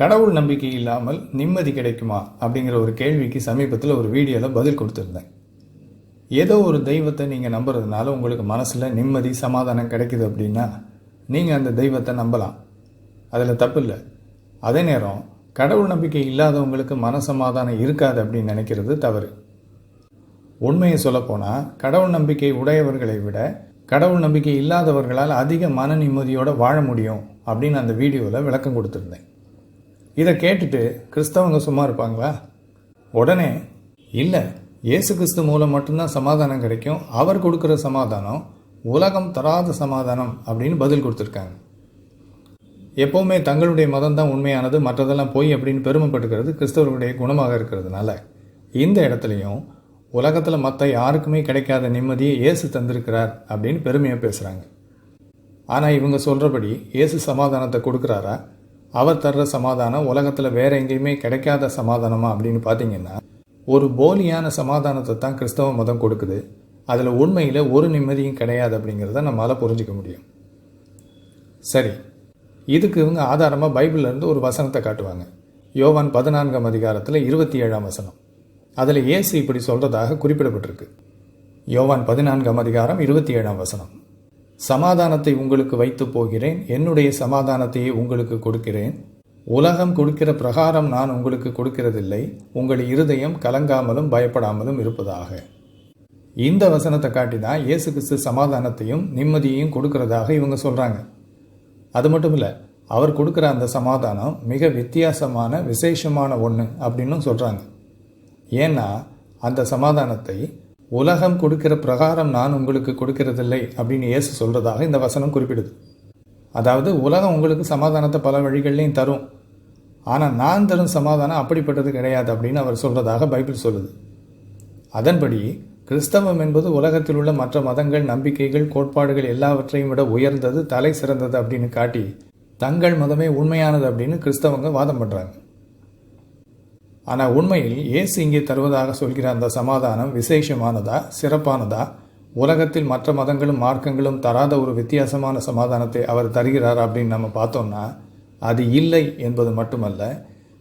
கடவுள் நம்பிக்கை இல்லாமல் நிம்மதி கிடைக்குமா? அப்படிங்கிற ஒரு கேள்விக்கு சமீபத்தில் ஒரு வீடியோவில் பதில் கொடுத்துருந்தேன். ஏதோ ஒரு தெய்வத்தை நீங்கள் நம்புறதுனால உங்களுக்கு மனசில் நிம்மதி சமாதானம் கிடைக்குது அப்படின்னா நீங்கள் அந்த தெய்வத்தை நம்பலாம். அதில் தப்பு இல்லை. அதே நேரம் கடவுள் நம்பிக்கை இல்லாதவங்களுக்கு மனசமாதானம் இருக்காது அப்படின்னு நினைக்கிறது தவறு. உண்மையை சொல்லப்போனால் கடவுள் நம்பிக்கை உடையவர்களை விட கடவுள் நம்பிக்கை இல்லாதவர்களால் அதிக மன நிம்மதியோடு வாழ முடியும் அப்படின்னு அந்த வீடியோவில் விளக்கம் கொடுத்துருந்தேன். இதை கேட்டுட்டு கிறிஸ்தவங்க சும்மா இருப்பாங்களா? உடனே இல்லை இயேசு கிறிஸ்து மூலம் மட்டும்தான் சமாதானம் கிடைக்கும். அவர் கொடுக்குற சமாதானம் உலகம் தராத சமாதானம் அப்படின்னு பதில் கொடுத்துருக்காங்க. எப்போவுமே தங்களுடைய மதம் தான் உண்மையானது மற்றதெல்லாம் பொய் அப்படின்னு பெருமைப்பட்டுக்கிறது கிறிஸ்தவர்களுடைய குணமாக இருக்கிறதுனால. இந்த இடத்துலையும் உலகத்தில் மற்ற யாருக்குமே கிடைக்காத நிம்மதியை இயேசு தந்திருக்கிறார் அப்படின்னு பெருமையாக பேசுகிறாங்க ஆனால் இவங்க சொல்கிறபடி இயேசு சமாதானத்தை கொடுக்குறாரா? அவர் தர்ற சமாதானம் உலகத்தில் வேற எங்கேயுமே கிடைக்காத சமாதானமா அப்படின்னு பார்த்தீங்கன்னா ஒரு போலியான சமாதானத்தை தான் கிறிஸ்தவ மதம் கொடுக்குது. அதில் உண்மையில் ஒரு நிம்மதியும் கிடையாது அப்படிங்கிறத நம்மளால் புரிஞ்சிக்க முடியும். சரி இதுக்கு இவங்க ஆதாரமாக பைபிள்லேருந்து ஒரு வசனத்தை காட்டுவாங்க. யோவான் பதினான்காம் அதிகாரத்தில் இருபத்தி ஏழாம் வசனம். அதில் இயேசு இப்படி சொல்கிறதாக குறிப்பிடப்பட்டிருக்கு. யோவான் பதினான்காம் அதிகாரம் இருபத்தி ஏழாம் வசனம். சமாதானத்தை உங்களுக்கு வைத்து போகிறேன். என்னுடைய சமாதானத்தையே உங்களுக்கு கொடுக்கிறேன். உலகம் கொடுக்கிற பிரகாரம் நான் உங்களுக்கு கொடுக்கிறதில்லை. உங்கள் இருதயம் கலங்காமலும் பயப்படாமலும் இருப்பதாக. இந்த வசனத்தை காட்டி தான் இயேசு கிறிஸ்து சமாதானத்தையும் நிம்மதியையும் கொடுக்கறதாக இவங்க சொல்கிறாங்க அது மட்டும் இல்லை அவர் கொடுக்குற அந்த சமாதானம் மிக வித்தியாசமான விசேஷமான ஒன்று அப்படின்னும் சொல்கிறாங்க ஏன்னா அந்த சமாதானத்தை உலகம் கொடுக்கிற பிரகாரம் நான் உங்களுக்கு கொடுக்கறதில்லை அப்படின்னு இயேசு சொல்கிறதாக இந்த வசனம் குறிப்பிடுது. அதாவது உலகம் உங்களுக்கு சமாதானத்தை பல வழிகள்லையும் தரும். ஆனால் நான் தரும் சமாதானம் அப்படிப்பட்டது கிடையாது அப்படின்னு அவர் சொல்கிறதாக பைபிள் சொல்லுது. அதன்படி கிறிஸ்தவம் என்பது உலகத்தில் உள்ள மற்ற மதங்கள் நம்பிக்கைகள் கோட்பாடுகள் எல்லாவற்றையும் விட உயர்ந்தது தலை சிறந்தது அப்படின்னு காட்டி தங்கள் மதமே உண்மையானது அப்படின்னு கிறிஸ்தவங்க வாதம் பண்ணுறாங்க ஆனால் உண்மையில் இயேசு இங்கே தருவதாக சொல்கிற அந்த சமாதானம் விசேஷமானதா சிறப்பானதா? உலகத்தில் மற்ற மதங்களும் மார்க்கங்களும் தராத ஒரு வித்தியாசமான சமாதானத்தை அவர் தருகிறார் அப்படின்னு நம்ம பார்த்தோம்னா அது இல்லை என்பது மட்டுமல்ல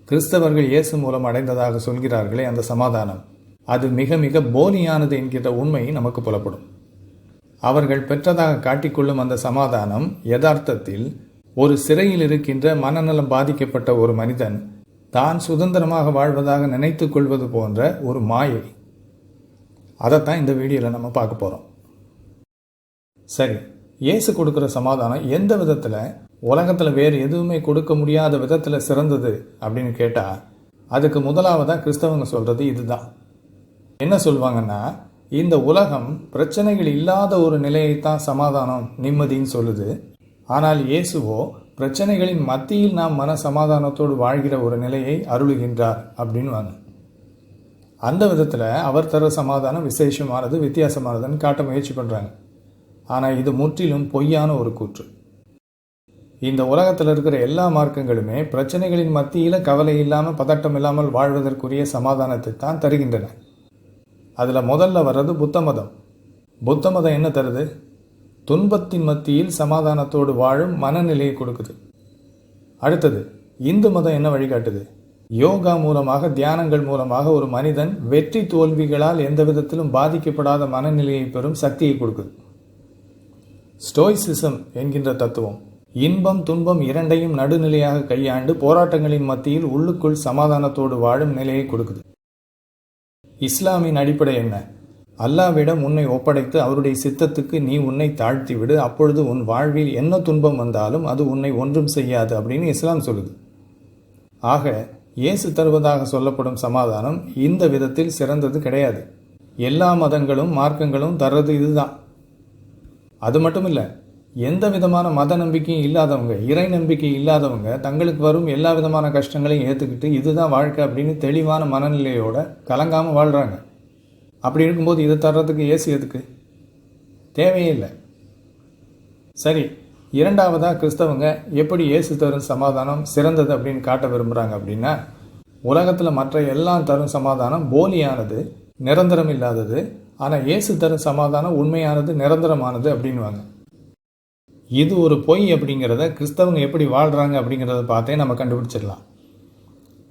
கிறிஸ்தவர்கள் இயேசு மூலம் அடைந்ததாக சொல்கிறார்களே அந்த சமாதானம். அது மிக மிக போலியானது என்கிற உண்மை நமக்கு புலப்படும். அவர்கள் பெற்றதாக காட்டிக்கொள்ளும் அந்த சமாதானம் யதார்த்தத்தில் ஒரு சிறையில் இருக்கின்ற மனநலம் பாதிக்கப்பட்ட ஒரு மனிதன் தான் சுதந்திரமாக வாழ்வதாக நினைத்து கொள்வது போன்ற ஒரு மாயை. அதைத்தான் இந்த வீடியோவில் நம்ம பார்க்க போகிறோம் சரி இயேசு கொடுக்குற சமாதானம் எந்த விதத்தில்? உலகத்தில் வேறு எதுவுமே கொடுக்க முடியாத விதத்தில் சிறந்தது அப்படின்னு கேட்டால் அதுக்கு முதலாவதாக கிறிஸ்தவங்க சொல்கிறது இதுதான். என்ன சொல்லுவாங்கன்னா இந்த உலகம் பிரச்சனைகள் இல்லாத ஒரு நிலையைத்தான் சமாதானம் நிம்மதின்னு சொல்லுது. ஆனால் இயேசுவோ பிரச்சனைகளின் மத்தியில் நாம் மன சமாதானத்தோடு வாழ்கிற ஒரு நிலையை அருளுகின்றார் அப்படின்வாங்க அந்த விதத்தில் அவர் தர சமாதானம் விசேஷமானது வித்தியாசமானதுன்னு காட்ட முயற்சி பண்ணுறாங்க ஆனால் இது முற்றிலும் பொய்யான ஒரு கூற்று. இந்த உலகத்தில் இருக்கிற எல்லா மார்க்கங்களுமே பிரச்சனைகளின் மத்தியில் கவலை இல்லாமல் பதட்டம் இல்லாமல் வாழ்வதற்குரிய சமாதானத்தை தான் தருகின்றன. அதில் முதல்ல வர்றது புத்த மதம். புத்த மதம் என்ன தருது? துன்பத்தின் மத்தியில் சமாதானத்தோடு வாழும் மனநிலையை கொடுக்குது. அடுத்தது இந்து மதம் என்ன வழிகாட்டுது? யோகா மூலமாக தியானங்கள் மூலமாக ஒரு மனிதன் வெற்றி தோல்விகளால் எந்த விதத்திலும் பாதிக்கப்படாத மனநிலையை பெறும் சக்தியை கொடுக்குது. ஸ்டோய்சிசம் என்கின்ற தத்துவம் இன்பம் துன்பம் இரண்டையும் நடுநிலையாக கையாண்டு போராட்டங்களின் மத்தியில் உள்ளுக்குள் சமாதானத்தோடு வாழும் நிலையை கொடுக்குது. இஸ்லாமின் அடிப்படை என்ன? அல்லாவிடம் உன்னை ஒப்படைத்து அவருடைய சித்தத்துக்கு நீ உன்னை தாழ்த்தி விடு அப்பொழுது உன் வாழ்வில் என்ன துன்பம் வந்தாலும் அது உன்னை ஒன்றும் செய்யாது அப்படின்னு இஸ்லாம் சொல்லுது. ஆக இயேசு தருவதாக சொல்லப்படும் சமாதானம் இந்த விதத்தில் சிறந்தது கிடையாது. எல்லா மதங்களும் மார்க்கங்களும் தர்றது இதுதான். அது மட்டும் இல்லை எந்த விதமான மத நம்பிக்கையும் இல்லாதவங்க இறை நம்பிக்கை இல்லாதவங்க தங்களுக்கு வரும் எல்லா விதமான கஷ்டங்களையும் ஏற்றுக்கிட்டு இதுதான் வாழ்க்கை அப்படின்னு தெளிவான மனநிலையோட கலங்காமல் வாழ்கிறாங்க அப்படி இருக்கும்போது இதை தர்றதுக்கு ஏசி எதுக்கு? தேவையே இல்லை. சரி இரண்டாவதாக கிறிஸ்தவங்க எப்படி இயேசு தரும் சமாதானம் சிறந்தது அப்படின்னு காட்ட விரும்புகிறாங்க அப்படின்னா உலகத்தில் மற்ற எல்லாம் தரும் சமாதானம் போலியானது நிரந்தரம் இல்லாதது ஆனால் இயேசு தரும் சமாதானம் உண்மையானது நிரந்தரமானது அப்படின்வாங்க இது ஒரு பொய் அப்படிங்கிறத கிறிஸ்தவங்க எப்படி வாழ்கிறாங்க அப்படிங்கிறத பார்த்தே நம்ம கண்டுபிடிச்சிடலாம்.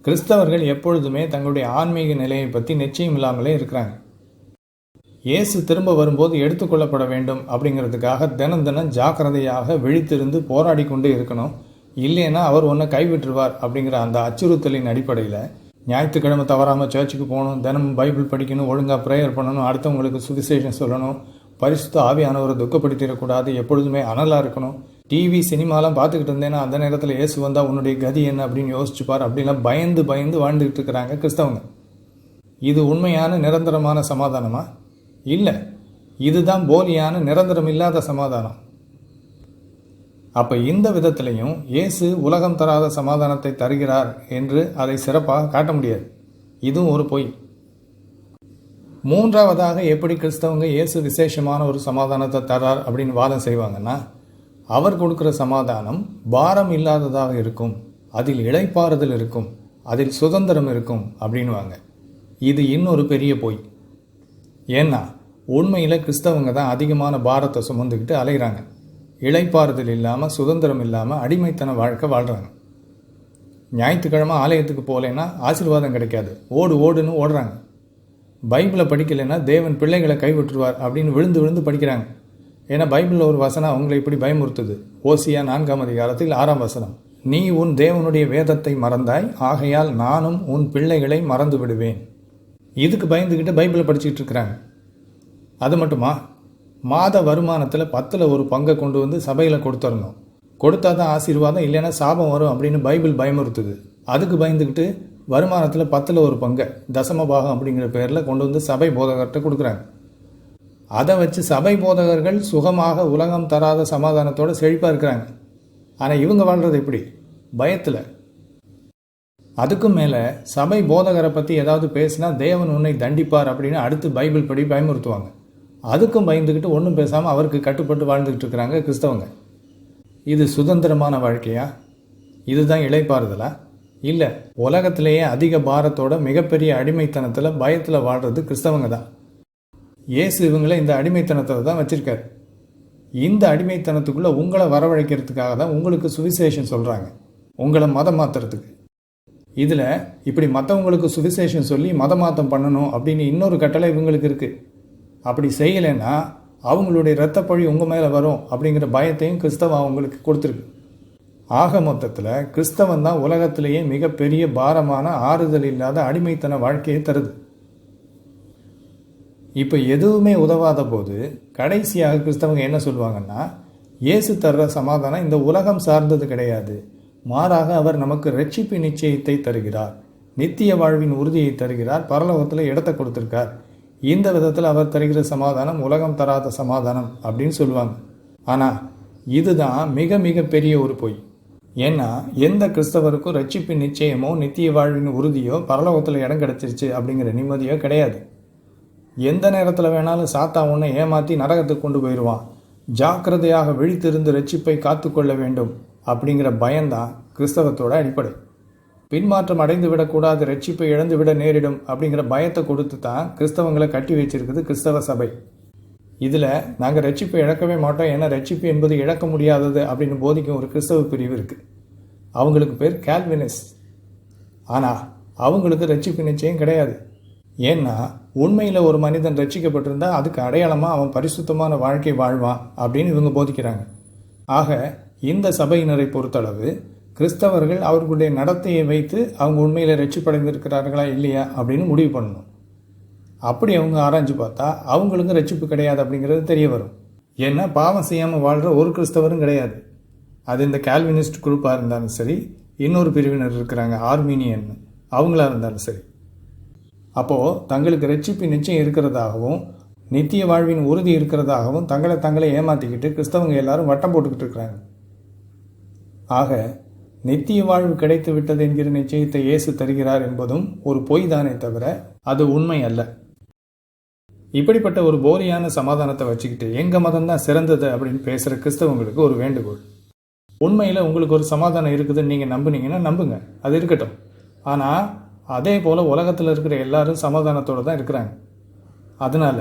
கிறிஸ்தவர்கள் எப்பொழுதுமே தங்களுடைய ஆன்மீக நிலையை பற்றி நிச்சயம் இல்லாமலே இருக்கிறாங்க. இயேசு திரும்ப வரும்போது எடுத்துக்கொள்ளப்பட வேண்டும் அப்படிங்கிறதுக்காக தினம் தினம் ஜாக்கிரதையாக விழித்திருந்து போராடி கொண்டு இருக்கணும். இல்லைன்னா அவர் ஒன்றை கைவிட்டுருவார் அப்படிங்கிற அந்த அச்சுறுத்தலின் அடிப்படையில் ஞாயிற்றுக்கிழமை தவறாமல் சர்ச்சுக்கு போகணும் தினமும் பைபிள் படிக்கணும் ஒழுங்காக ப்ரேயர் பண்ணணும் அடுத்தவங்களுக்கு சுவிசேஷம் சொல்லணும் பரிசுத்த ஆவியானவரை துக்கப்படுத்திடக்கூடாது எப்பொழுதுமே அனலாக இருக்கணும். டிவி சினிமாலாம் பார்த்துக்கிட்டு இருந்தேன்னா அந்த நேரத்தில் இயேசு வந்தால் உன்னுடைய கதி என்ன அப்படின்னு யோசிச்சுப்பார். அப்படின்லாம் பயந்து பயந்து வாழ்ந்துக்கிட்டு இருக்கிறாங்க கிறிஸ்தவங்க. இது உண்மையான நிரந்தரமான சமாதானமாக இல்லை இதுதான் போலியான நிரந்தரம் இல்லாத சமாதானம். அப்போ இந்த விதத்திலையும் இயேசு உலகம் தராத சமாதானத்தை தருகிறார் என்று அதை சிறப்பாக காட்ட முடியாது. இதுவும் ஒரு பொய். மூன்றாவதாக எப்படி கிறிஸ்தவங்க இயேசு விசேஷமான ஒரு சமாதானத்தை தரார் அப்படின்னு வாதம் செய்வாங்கன்னா அவர் கொடுக்குற சமாதானம் பாரம் இல்லாததாக இருக்கும் அதில் இழைப்பாறுதல் இருக்கும் அதில் சுதந்திரம் இருக்கும் அப்படின்வாங்க இது இன்னொரு பெரிய பொய். ஏன்னா உண்மையில் கிறிஸ்தவங்க தான் அதிகமான பாரத்தை சுமந்துக்கிட்டு அலைகிறாங்க இளைப்பாறுதல் இல்லாமல் சுதந்திரம் இல்லாமல் அடிமைத்தன வாழ்க்கை வாழ்கிறாங்க ஞாயிற்றுக்கிழமை ஆலயத்துக்கு போகலைன்னா ஆசீர்வாதம் கிடைக்காது. ஓடு ஓடுன்னு ஓடுறாங்க. பைபிளை படிக்கலைன்னா தேவன் பிள்ளைகளை கைவிட்டுருவார் அப்படின்னு விழுந்து விழுந்து படிக்கிறாங்க. ஏன்னா பைபிளில் ஒரு வசனம் அவங்களை இப்படி பயமுறுத்துது. ஓசியா நான்காம் அதிகாரத்தில் ஆறாம் வசனம் நீ உன் தேவனுடைய வேதத்தை மறந்தாய் ஆகையால் நானும் உன் பிள்ளைகளை மறந்து விடுவேன் இதுக்கு பயந்துக்கிட்டு பைபிளை படிச்சுக்கிட்டு இருக்கிறாங்க. அது மட்டுமா? மாத வருமானத்தில் பத்தில் ஒரு பங்கை கொண்டு வந்து சபையில் கொடுத்துடணும் கொடுத்தா தான் ஆசீர்வாதம் இல்லைன்னா சாபம் வரும் அப்படின்னு பைபிள் பயமுறுத்துது. அதுக்கு பயந்துக்கிட்டு வருமானத்தில் பத்தில் ஒரு பங்கை தசம பாகம் அப்படிங்கிற பேரில் கொண்டு வந்து சபை போதகர்கிட்ட கொடுக்குறாங்க. அதை வச்சு சபை போதகர்கள் சுகமாக உலகம் தராத சமாதானத்தோடு செழிப்பாக இருக்கிறாங்க. ஆனால் இவங்க வாழ்கிறது எப்படி? பயத்தில். அதுக்கும் மேலே சபை போதகரை பற்றி ஏதாவது பேசினா தேவன் உன்னை தண்டிப்பார் அப்படின்னு அடுத்து பைபிள் படி பயமுறுத்துவாங்க. அதுக்கும் பயந்துக்கிட்டு ஒன்றும் பேசாமல் அவருக்கு கட்டுப்பட்டு வாழ்ந்துக்கிட்டு இருக்கிறாங்க கிறிஸ்தவங்க. இது சுதந்திரமான வாழ்க்கையா? இதுதான் இழைப்பாறுதலா இல்லை உலகத்திலேயே அதிக பாரத்தோட மிகப்பெரிய அடிமைத்தனத்தில் பயத்தில் வாழ்கிறது கிறிஸ்தவங்க தான். இயேசு இவங்களை இந்த அடிமைத்தனத்தை தான் வச்சிருக்காரு. இந்த அடிமைத்தனத்துக்குள்ளே உங்களை வரவழைக்கிறதுக்காக தான் உங்களுக்கு சுவிசேஷம் சொல்கிறாங்க உங்களை மதம் மாற்றுறதுக்கு இதில் இப்படி மற்றவங்களுக்கு சுவிசேஷம் சொல்லி மதம் மாற்றம் பண்ணணும் அப்படின்னு இன்னொரு கட்டளை இவங்களுக்கு இருக்குது அப்படி செய்யலைன்னா அவங்களுடைய இரத்தப்பழி உங்கள் மேலே வரும் அப்படிங்கிற பயத்தையும் கிறிஸ்தவம் அவங்களுக்கு கொடுத்துருக்கு. ஆக மொத்தத்தில் கிறிஸ்தவன் தான் உலகத்திலேயே மிகப்பெரிய பாரமான ஆறுதல் இல்லாத அடிமைத்தன வாழ்க்கையை தருது. இப்போ எதுவுமே உதவாத போது கடைசியாக கிறிஸ்தவங்க என்ன சொல்லுவாங்கன்னா இயேசு தர்ற சமாதானம் இந்த உலகம் சார்ந்தது கிடையாது. மாறாக அவர் நமக்கு ரட்சிப்பு நிச்சயத்தை தருகிறார். நித்திய வாழ்வின் உறுதியை தருகிறார். பரலோகத்தில் இடத்தை கொடுத்துருக்கார். இந்த விதத்தில் அவர் தருகிற சமாதானம் உலகம் தராத சமாதானம் அப்படின்னு சொல்லுவாங்க. ஆனால் இதுதான் மிக மிக பெரிய ஒரு பொய். ஏன்னா எந்த கிறிஸ்தவருக்கும் ரட்சிப்பின் நிச்சயமோ நித்திய வாழ்வின் உறுதியோ பரலோகத்தில் இடம் கிடைச்சிருச்சு அப்படிங்கிற நிம்மதியோ கிடையாது. எந்த நேரத்தில் வேணாலும் சாத்தா உன்னை ஏமாற்றி நரகத்துக்கு கொண்டு போயிடுவான் ஜாக்கிரதையாக விழித்திருந்து ரட்சிப்பை காத்துக்கொள்ள வேண்டும். அப்படிங்கிற பயம்தான் கிறிஸ்தவத்தோட அடிப்படை. பின்மாற்றம் அடைந்து விடக்கூடாது ரட்சிப்பை இழந்து விட நேரிடும் அப்படிங்கிற பயத்தை கொடுத்து தான் கிறிஸ்தவங்களை கட்டி வச்சிருக்குது கிறிஸ்தவ சபை. இதில் நாங்கள் ரட்சிப்பை இழக்கவே மாட்டோம். ஏன்னா ரட்சிப்பு என்பது இழக்க முடியாதது அப்படின்னு போதிக்கும் ஒரு கிறிஸ்தவ பிரிவு இருக்குது அவங்களுக்கு பேர் கேல்வினஸ் ஆனால் அவங்களுக்கு ரட்சிப்பு நிச்சயம் கிடையாது. ஏன்னா உண்மையில் ஒரு மனிதன் ரட்சிக்கப்பட்டிருந்தால் அதுக்கு அடையாளமாக அவன் பரிசுத்தமான வாழ்க்கை வாழ்வான் அப்படின்னு இவங்க போதிக்கிறாங்க. ஆக இந்த சபையினரை பொறுத்தளவு கிறிஸ்தவர்கள் அவர்களுடைய நடத்தையை வைத்து அவங்க உண்மையில் ரட்சிப்படைந்திருக்கிறார்களா இல்லையா அப்படின்னு முடிவு பண்ணணும். அப்படி அவங்க ஆராய்ஞ்சு பார்த்தா அவங்களுக்கும் ரட்சிப்பு கிடையாது அப்படிங்கிறது தெரிய வரும். ஏன்னா பாவம் செய்யாமல் வாழ்கிற ஒரு கிறிஸ்தவரும் கிடையாது. அது இந்த கால்வினிஸ்ட் குரூப்பாக இருந்தாலும் சரி இன்னொரு பிரிவினர் இருக்கிறாங்க ஆர்மீனியன் அவங்களா இருந்தாலும் சரி. அப்போது தங்களுக்கு ரட்சிப்பு நிச்சயம் இருக்கிறதாகவும் நித்திய வாழ்வின் உறுதி இருக்கிறதாகவும் தங்களை தங்களை ஏமாற்றிக்கிட்டு கிறிஸ்தவங்க எல்லாரும் வட்டம் போட்டுக்கிட்டு இருக்கிறாங்க. ஆக நித்திய வாழ்வு கிடைத்து விட்டது என்கிற நிச்சயத்தை இயேசு தருகிறார் என்பதும் ஒரு பொய் தானே தவிர அது உண்மை அல்ல. இப்படிப்பட்ட ஒரு போலியான சமாதானத்தை வச்சுக்கிட்டு எங்க மதம் தான் சிறந்தது அப்படின்னு பேசுற கிறிஸ்தவங்களுக்கு ஒரு வேண்டுகோள். உண்மையில் உங்களுக்கு ஒரு சமாதானம் இருக்குதுன்னு நீங்கள் நம்புனீங்கன்னா நம்புங்க. அது இருக்கட்டும். ஆனால் அதே போல் உலகத்தில் இருக்கிற எல்லாரும் சமாதானத்தோடு தான் இருக்கிறாங்க. அதனால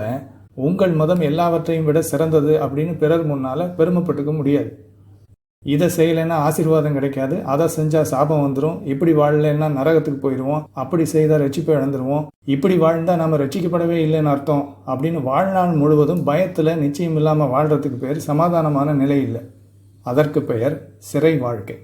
உங்கள் மதம் எல்லாவற்றையும் விட சிறந்தது அப்படின்னு பிறர் முன்னால் பெருமைப்பட்டுக்க முடியாது. இதை செய்யலைன்னா ஆசீர்வாதம் கிடைக்காது. அதை செஞ்சா சாபம் வந்துடும் இப்படி வாழலைன்னா நரகத்துக்கு போயிடுவோம் அப்படி செய்தால் ரட்சிப்பை இழந்துருவோம். இப்படி வாழ்ந்தா நம்ம ரட்சிக்கப்படவே இல்லைன்னு அர்த்தம். அப்படின்னு வாழ்நாள் முழுவதும் பயத்தில் நிச்சயம் இல்லாமல் வாழ்றதுக்கு பேர் சமாதானமான நிலை இல்லை. அதற்கு பெயர் சிறை வாழ்க்கை.